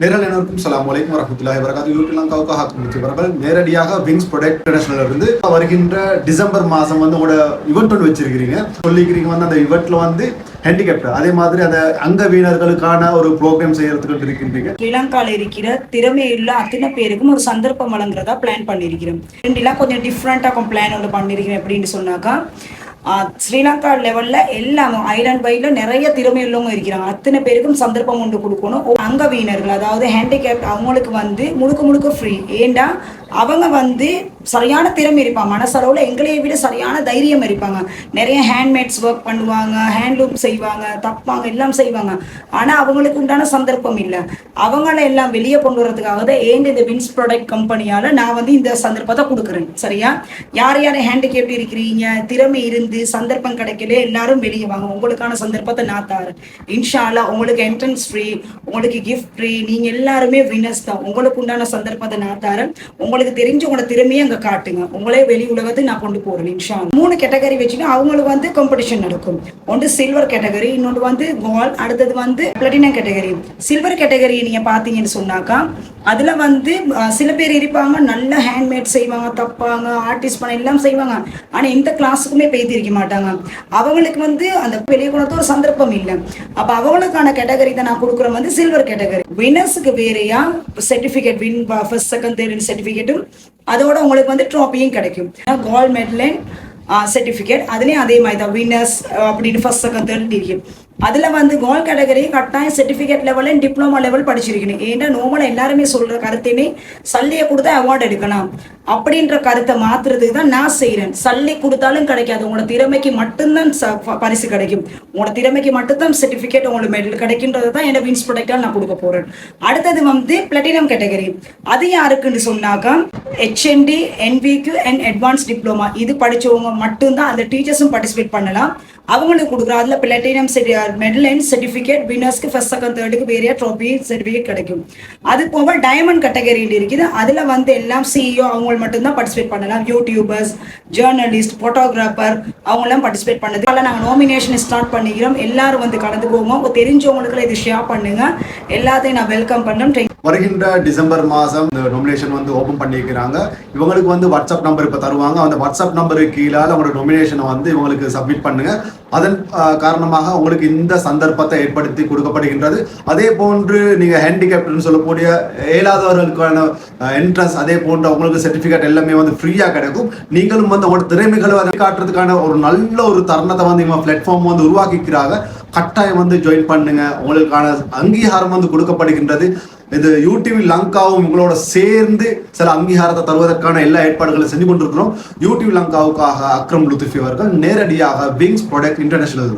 நேரில் அனைவருக்கும் சலாம் வலைக்கும் வரமத்துல்லாஹி வரகாத்து யூடியூப் லங்காவுக்கு ஹாக்கும் நேரடியாக விங்ஸ் ப்ரொடக்ட் இன்டர்நேஷனல் இருந்து வருகின்ற டிசம்பர் மாதம் வந்து உங்களோட இவெண்ட் ஒன்று வச்சிருக்கிறீங்க. சொல்லிக்கிறீங்க வந்து அந்த ஈவெண்ட்ல வந்து ஹேண்டிகேப்ட் அதே மாதிரி அந்த அங்கவீனர்களுக்கான ஒரு ப்ரோக்ராம் செய்யறதுக்கு இருக்கின்றீங்க. ஸ்ரீலங்கால இருக்கிற திறமையுள்ள அத்தனை பேருக்கும் ஒரு சந்தர்ப்பம் வழங்குறதா பிளான் பண்ணியிருக்கிறோம் ரெண்டுலாம் கொஞ்சம் டிஃப்ரெண்ட்டாக பிளான் ஒன்று பண்ணியிருக்கிறேன் அப்படின்னு சொன்னாக்கா ஸ்ரீலங்கா லெவல்ல எல்லாம் ஐலாண்ட் பைல நிறைய திறமை உள்ளவங்க இருக்கிறாங்க. அத்தனை பேருக்கும் சந்தர்ப்பம் ஒன்று கொடுக்கணும். அங்கவீனர்கள் அதாவது ஹேண்டிகேப்ட் அவங்களுக்கு வந்து முழுக்க முழுக்க ஃப்ரீ ஏண்டா? அவங்க வந்து சரியான திறமை இருப்பாங்க. மனசளவில் எங்களையை விட சரியான தைரியம் இருப்பாங்க. நிறைய ஹேண்ட்மேட்ஸ் ஒர்க் பண்ணுவாங்க ஹேண்ட்லூம் செய்வாங்க தப்பாங்க எல்லாம் செய்வாங்க. ஆனால் அவங்களுக்கு உண்டான சந்தர்ப்பம் இல்லை. அவங்கள எல்லாம் வெளியே கொண்டு வரதுக்காக தான் ஏன் இந்த வின்ஸ் ப்ராடக்ட் கம்பெனியால் நான் வந்து இந்த சந்தர்ப்பத்தை கொடுக்குறேன். சரியா? யார் யார் ஹேண்டிகேப்ட் இருக்கிறீங்க? திறமை இருந்து சந்தர்ப்பம் கிடைக்கல எல்லாரும் வெளியே வாங்க. உங்களுக்கான சந்தர்ப்பத்தை நான் தரேன். இன்ஷால்லா உங்களுக்கு என்ட்ரன்ஸ் ஃப்ரீ உங்களுக்கு கிஃப்ட் ஃப்ரீ நீங்கள் எல்லாருமே வினர்ஸ் தான். உங்களுக்கு உண்டான சந்தர்ப்பத்தை நான் தரேன். உங்களுக்கு தெரிஞ்ச உங்களோட திறமையை அங்கே காட்டுங்க. உங்களே வெளி உலகத்தை நான் கொண்டு போகிறேன் இன்ஷா மூணு கேட்டகரி வச்சுன்னா அவங்களுக்கு வந்து காம்படிஷன் நடக்கும். ஒன்று சில்வர் கேட்டகரி இன்னொன்று வந்து கோல்ட் அடுத்தது வந்து பிளட்டினம் கேட்டகரி சில்வர் கேட்டகரி நீங்கள் பார்த்தீங்கன்னு சொன்னாக்கா அதில் வந்து சில பேர் இருப்பாங்க நல்ல ஹேண்ட்மேட் செய்வாங்க தப்பாங்க ஆர்டிஸ்ட் பண்ண எல்லாம் செய்வாங்க. ஆனால் எந்த கிளாஸுக்குமே பேத்திருக்க மாட்டாங்க. அவங்களுக்கு வந்து அந்த வெளியே கொண்டு ஒரு சந்தர்ப்பம் இல்லை. அப்போ அவங்களுக்கான கேட்டகரி தான் நான் கொடுக்குறேன் வந்து சில்வர் கேட்டகரி வினர்ஸுக்கு வேறையா certificate win first second third சர்டிஃபிகேட்டும் அதோட உங்களுக்கு வந்து ட்ராஃபியும் கிடைக்கும். கோல்ட் மெடல் சர்டிஃபிகேட் அதுலேயும் அதே மாதிரி தான் வின்னர்ஸ் uh, அப்படின்னு ஃபர்ஸ்ட் செகண்ட் தேர்ட் டிகிரி அதில் வந்து கோல் கேட்டகரி கட்டாயம் சர்டிஃபிகேட் லெவலில் டிப்ளமா லெவல் படிச்சிருக்கணும். ஏன்னா நோமலாக எல்லாருமே சொல்கிற கருத்தையுமே சல்லியை கொடுத்தா அவார்டு எடுக்கலாம். அப்படின்ற கருத்தை மாத்துறதுக்கு தான் நான் செய்கிறேன் சல்லி கொடுத்தாலும் கிடைக்காது. உங்களோட திறமைக்கு மட்டும்தான் ச- பரிசு கிடைக்கும். உங்களோட திறமைக்கு மட்டும்தான் சர்டிஃபிகேட் உங்களுக்கு மெடல் கிடைக்கின்றது தான் என்னோட வின்ஸ் ப்ராடக்டாக நான் கொடுக்க போகிறேன் அடுத்தது வந்து பிளாட்டினம் கேட்டகரி அது யாருக்குன்னு சொன்னாக்கா ஹெச்என்டி என்விக்கு அண்ட் அட்வான்ஸ் டிப்ளமா இது படிச்சவங்க மட்டும்தான் அந்த டீச்சர்ஸும் பார்ட்டிசிபேட் பண்ணலாம். அவங்களுக்கு கொடுக்குறோம் அதில் பிளாட்டினம் மெடல் அண்ட் சர்டிஃபிகேட் வினர்ஸ்க்கு ஃபர்ஸ்ட் செகண்ட் தேர்டுக்கு வேறையா ட்ராஃபி சர்டிஃபிகேட் கிடைக்கும். அது போக டைமண்ட் கேட்டகரி இருக்குது. அதில் வந்து எல்லாம் சிஇஓ அவங்க மட்டும்தான் பார்ட்டிசிபேட் பண்ணலாம். யூடியூபர்ஸ் ஜேர்னலிஸ்ட் ஃபோட்டோகிராஃபர் அவங்களாம் பார்ட்டிசிபேட் பண்ணது. அதில் நாங்கள் நாமினேஷன் ஸ்டார்ட் பண்ணிக்கிறோம். எல்லாரும் வந்து கலந்துக்குவோம் உங்க தெரிஞ்சவங்களுக்கு இது ஷேர் பண்ணுங்க. எல்லாத்தையும் நான் வெல்கம் பண்ணேன் வருகின்ற டிசம்பர் மாதம் இந்த நொமினேஷன் வந்து ஓப்பன் பண்ணியிருக்கிறாங்க. இவங்களுக்கு வந்து வாட்ஸ்அப் நம்பர் இப்போ தருவாங்க. அந்த வாட்ஸ்அப் நம்பருக்கு கீழால் அவங்களோட நொமினேஷனை வந்து இவங்களுக்கு சப்மிட் பண்ணுங்க. அதன் காரணமாக உங்களுக்கு இந்த சந்தர்ப்பத்தை ஏற்படுத்தி கொடுக்கப்படுகின்றது. அதே போன்று நீங்கள் ஹேண்டிகேப்ட்னு சொல்லக்கூடிய இயலாதவர்களுக்கான என்ட்ரன்ஸ் அதே போன்று உங்களுக்கு சர்டிஃபிகேட் எல்லாமே வந்து ஃப்ரீயாக கிடைக்கும். நீங்களும் வந்து உங்களோட திறமைகளை வந்து காட்டுறதுக்கான ஒரு நல்ல ஒரு தருணத்தை வந்து இவங்க பிளாட்ஃபார்ம் வந்து உருவாக்கிக்கிறாங்க. கட்டாயம் வந்து ஜாயின் பண்ணுங்க. உங்களுக்கான அங்கீகாரம் வந்து கொடுக்கப்படுகின்றது. இது யூடியூப் லங்காவும் உங்களோட சேர்ந்து சில அங்கீகாரத்தை தருவதற்கான எல்லா ஏற்பாடுகளும் செஞ்சு கொண்டிருக்கிறோம். யூடியூப் லங்காவுக்காக அக்ரம் லுத்திஃபி அவர்கள் நேரடியாக விங்ஸ் ப்ராடக்ட் இன்டர்நேஷனல்